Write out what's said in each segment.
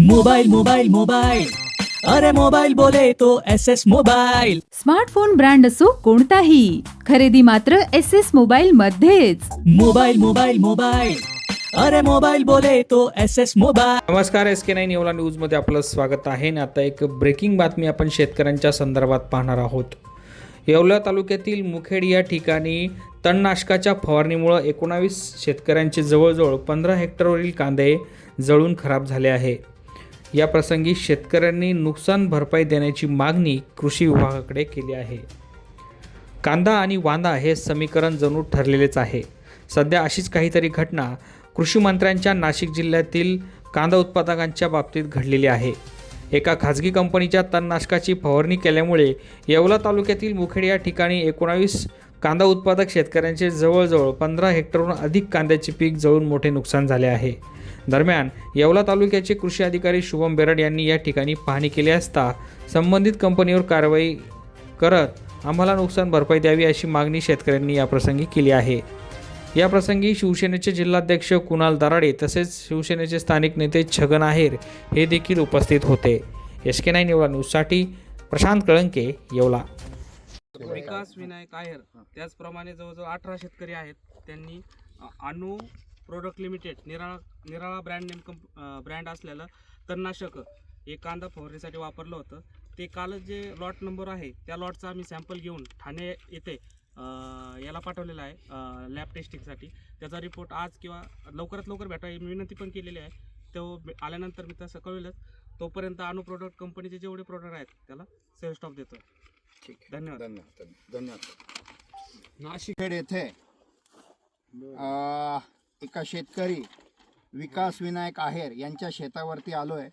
Mobile mobile mobile अरे mobile बोले तो S S mobile smartphone brand असो कोणताही. खरेदी मात्र एस एस मोबाईल मध्येच. मोबाइल मोबाइल मोबाइल अरे मोबाइल बोले तो एस एस मोबाइल नमस्कार एस के नाईन येवला न्यूजमध्ये आपलं स्वागत आहे. आणि आता एक ब्रेकिंग बातमी आपण शेतकऱ्यांच्या संदर्भात पाहणार आहोत. येवला तालुक्यातील मुखेड या ठिकाणी तणनाशकाच्या फवारणीमुळं एकोणावीस शेतकऱ्यांचे जवळजवळ पंधरा हेक्टरवरील कांदे जळून खराब झाले आहे. या प्रसंगी शेतकऱ्यांनी नुकसान भरपाई देण्याची मागणी कृषी विभागाकडे केली आहे. कांदा आणि वांदा हे समीकरण जणू ठरलेलेच आहे. सध्या अशीच काहीतरी घटना कृषी मंत्र्यांच्या नाशिक जिल्ह्यातील कांदा उत्पादकांच्या बाबतीत घडलेली आहे. एका खाजगी कंपनीच्या तणनाशकाची फवारणी केल्यामुळे येवला तालुक्यातील मुखेड या ठिकाणी एकोणावीस कांदा उत्पादक शेतकऱ्यांचे जवळजवळ पंधरा हेक्टरहून अधिक कांद्याचे पीक जळून मोठे नुकसान झाले आहे. दरम्यान येवला तालुक्याचे कृषी अधिकारी शुभम बेरड यांनी या ठिकाणी पाहणी केली असता संबंधित कंपनीवर कारवाई करत आम्हाला नुकसान भरपाई द्यावी अशी मागणी शेतकऱ्यांनी याप्रसंगी केली आहे. या प्रसंगी शिवसेनेचे जिल्हाध्यक्ष कुणाल दराडे तसेच शिवसेनेचे स्थानिक नेते छगन आहेर हे देखील उपस्थित होते. एस के नाईन येवला न्यूजसाठी प्रशांत कळंके येवला. विकास विनायक आहेर. त्याचप्रमाणे जवळजवळ अठरा शेतकरी आहेत. त्यांनी अनु प्रोडक्ट लिमिटेड निराळा निराळा ब्रँड नेम कंप ब्रँड असलेलं तणनाशक हे कांदा फवारणीसाठी वापरलं होतं. ते कालच जे लॉट नंबर आहे त्या लॉटचा आम्ही सॅम्पल घेऊन ठाणे येथे याला पाठवलेला आहे लॅब टेस्टिंगसाठी त्याचा रिपोर्ट आज किंवा लवकरात लवकर भेटावी मी विनंती पण केलेली आहे. तो आल्यानंतर मी तसं कळवेलच. तोपर्यंत अनु प्रोडक्ट कंपनीचे जेवढे प्रोडक्ट आहेत त्याला सेल स्टॉप देतो ठीक धन्यवाद. धन्यवाद धन्यवाद. नाशिक येथे अ, एका शेतकरी विकास विनायक आहेर यांच्या शेतावरती आलोय.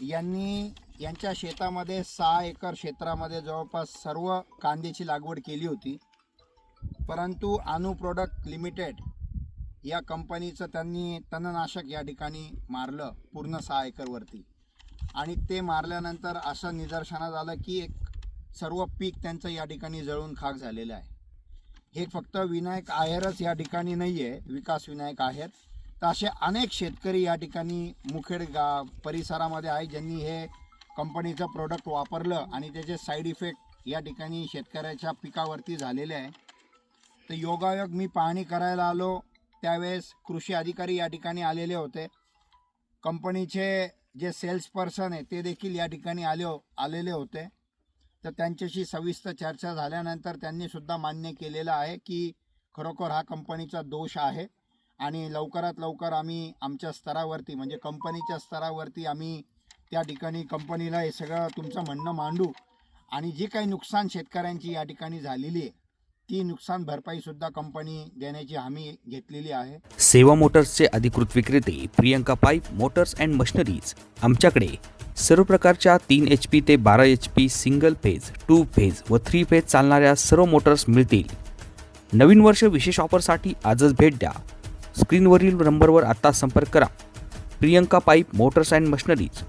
यांनी यांच्या शेतामध्ये सहा एकर क्षेत्रामध्ये जवळपास सर्व कांद्याची लागवड केली होती. परंतु अनु प्रोडक्ट लिमिटेड या कंपनीचं त्यांनी तणनाशक या ठिकाणी मारलं पूर्ण सहा एकरवरती आणि ते मारल्यानंतर असं निदर्शनास आलं की एक सर्व पीक त्यांचं या ठिकाणी जळून खाक झालेलं आहे. हे फक्त विनायक आहेरच या ठिकाणी नाही आहे विकास विनायक आहेर. तर असे अनेक शेतकरी या ठिकाणी मुखेड गा परिसरामध्ये आहे ज्यांनी हे कंपनीचं प्रोडक्ट वापरलं आणि त्याचे साईड इफेक्ट या ठिकाणी शेतकऱ्याच्या पिकावरती झालेले आहे. तर योगायोग मी पाहणी करायला आलो. त्यावेळेस कृषी अधिकारी या ठिकाणी आलेले होते. कंपनीचे जे सेल्स पर्सन आहे ते देखील या ठिकाणी आले हो- आलेले होते. तर त्यांच्याशी सविस्तर चर्चा झाल्यानंतर त्यांनी सुद्धा मान्य केलेलं आहे की खरोखर हा कंपनीचा दोष आहे. आणि लवकरात लवकर आम्ही आमच्या स्तरावरती म्हणजे कंपनीच्या स्तरावरती आम्ही त्या ठिकाणी कंपनीला हे सगळं तुमचं म्हणणं मांडू. आणि जी काही नुकसान शेतकऱ्यांची या ठिकाणी झालेली आहे ती नुकसान भरपाईसुद्धा कंपनी देण्याची हमी घेतलेली आहे. सेवा मोटर्सचे अधिकृत विक्रेते Priyanka pipe motors and machineries आमच्याकडे सर्व प्रकारच्या तीन एच पी ते बारा H P single phase two phase व थ्री फेज चालणाऱ्या सर्व मोटर्स मिळतील. नवीन वर्ष विशेष ऑफरसाठी आजच भेट द्या. स्क्रीनवरील नंबरवर आत्ता संपर्क करा. Priyanka pipe motors and machineries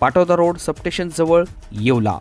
Patoda road सबस्टेशनजवळ Yeola.